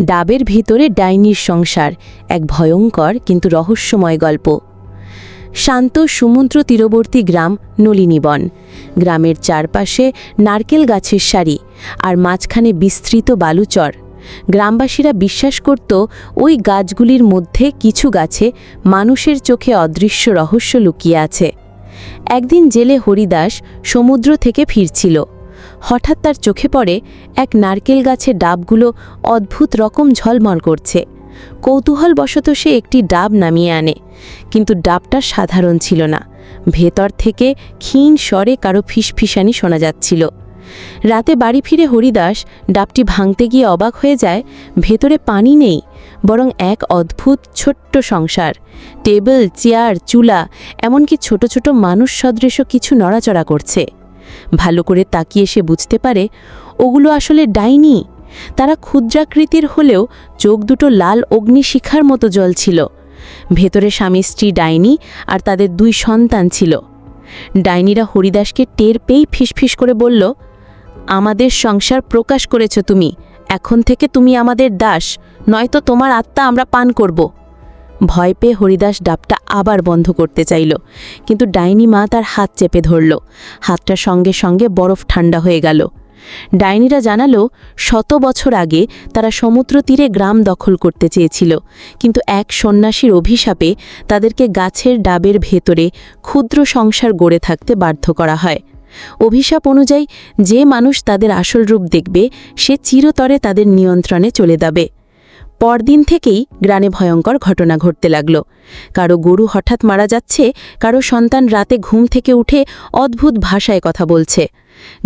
ডাবের ভিতরে ডাইনির সংসার, এক ভয়ঙ্কর কিন্তু রহস্যময় গল্প। শান্ত সমুদ্র তীরবর্তী গ্রাম নলিনীবন। গ্রামের চারপাশে নারকেল গাছের সারি আর মাঝখানে বিস্তৃত বালুচর। গ্রামবাসীরা বিশ্বাস করত, ওই গাছগুলির মধ্যে কিছু গাছে মানুষের চোখে অদৃশ্য রহস্য লুকিয়ে আছে। একদিন জেলে হরিদাস সমুদ্র থেকে ফিরছিল। হঠাৎ তার চোখে পড়ে এক নারকেল গাছের ডাবগুলো অদ্ভুত রকম ঝলমল করছে। কৌতূহলবশত সে একটি ডাব নামিয়ে আনে, কিন্তু ডাবটা সাধারণ ছিল না। ভেতর থেকে ক্ষীণ স্বরে কারও ফিসফিসানি শোনা যাচ্ছিল। রাতে বাড়ি ফিরে হরিদাস ডাবটি ভাঙতে গিয়ে অবাক হয়ে যায়, ভেতরে পানি নেই, বরং এক অদ্ভুত ছোট্ট সংসার। টেবিল, চেয়ার, চুলা, এমনকি ছোট ছোট মানুষ সদৃশ কিছু নড়াচড়া করছে। ভালো করে তাকিয়ে সে বুঝতে পারে, ওগুলো আসলে ডাইনি। তারা ক্ষুদ্রাকৃতির হলেও চোখ দুটো লাল অগ্নিশিখার মতো জল ছিল। ভেতরে স্বামী স্ত্রী ডাইনি আর তাদের দুই সন্তান ছিল। ডাইনিরা হরিদাসকে টের পেয়েই ফিসফিস করে বলল, আমাদের সংসার প্রকাশ করেছ তুমি। এখন থেকে তুমি আমাদের দাস। নয়তো তোমার আত্মা আমরা পান করব। ভয় পেয়ে হরিদাস ডাবটা আবার বন্ধ করতে চাইল। কিন্তু ডাইনি মা তার হাত চেপে ধরল। হাতটা সঙ্গে সঙ্গে বরফ ঠান্ডা হয়ে গেল। ডাইনিরা জানালো, শত বছর আগে তারা সমুদ্র তীরে গ্রাম দখল করতে চেয়েছিল। কিন্তু এক সন্ন্যাসীর অভিশাপে তাদেরকে গাছের ডাবের ভেতরে ক্ষুদ্র সংসার গড়ে থাকতে বাধ্য করা হয়। অভিশাপ অনুযায়ী যে মানুষ তাদের আসল রূপ দেখবে, সে চিরতরে তাদের নিয়ন্ত্রণে চলে যাবে। পরদিন থেকেই গ্রামে ভয়ঙ্কর ঘটনা ঘটতে লাগল। কারও গরু হঠাৎ মারা যাচ্ছে, কারও সন্তান রাতে ঘুম থেকে উঠে অদ্ভুত ভাষায় কথা বলছে।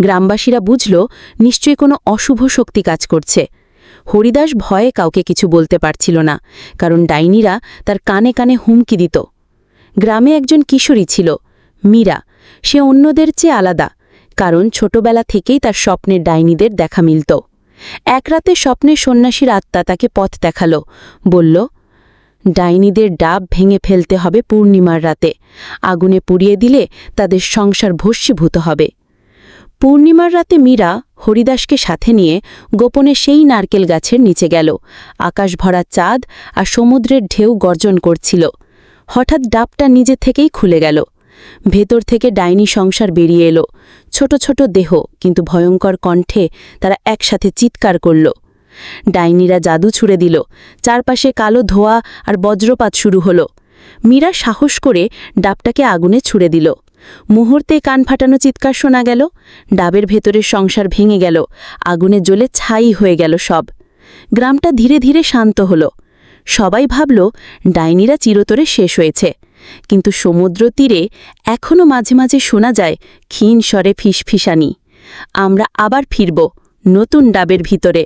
গ্রামবাসীরা বুঝল, নিশ্চয়ই কোনো অশুভ শক্তি কাজ করছে। হরিদাস ভয়ে কাউকে কিছু বলতে পারছিল না, কারণ ডাইনিরা তার কানে কানে হুমকি দিত। গ্রামে একজন কিশোরী ছিল, মীরা। সে অন্যদের চেয়ে আলাদা, কারণ ছোটবেলা থেকেই তার স্বপ্নের ডাইনিদের দেখা মিলত। এক রাতে স্বপ্নে সন্ন্যাসীর আত্মা তাকে পথ দেখাল। বলল, ডাইনিদের ডাব ভেঙে ফেলতে হবে পূর্ণিমার রাতে। আগুনে পুড়িয়ে দিলে তাদের সংসার ভস্মীভূত হবে। পূর্ণিমার রাতে মীরা হরিদাসকে সাথে নিয়ে গোপনে সেই নারকেল গাছের নিচে গেল। আকাশ ভরা চাঁদ আর সমুদ্রের ঢেউ গর্জন করছিল। হঠাৎ ডাবটা নিজে থেকেই খুলে গেল। ভেতর থেকে ডাইনি সংসার বেরিয়ে এলো। ছোট ছোট দেহ কিন্তু ভয়ঙ্কর কণ্ঠে তারা একসাথে চিৎকার করল। ডাইনিরা জাদু ছুড়ে দিল। চারপাশে কালো ধোয়া আর বজ্রপাত শুরু হলো। মীরা সাহস করে ডাবটাকে আগুনে ছুড়ে দিল। মুহূর্তে কান ফাটানো চিৎকার শোনা গেল। ডাবের ভেতরের সংসার ভেঙে গেল। আগুনে জ্বলে ছাই হয়ে গেল সব। গ্রামটা ধীরে ধীরে শান্ত হলো। সবাই ভাবল, ডাইনিরা চিরতরে শেষ হয়েছে। কিন্তু সমুদ্র তীরে এখনও মাঝে মাঝে শোনা যায় ক্ষীণ স্বরে ফিসফিসানি। আমরা আবার ফিরব নতুন ডাবের ভিতরে।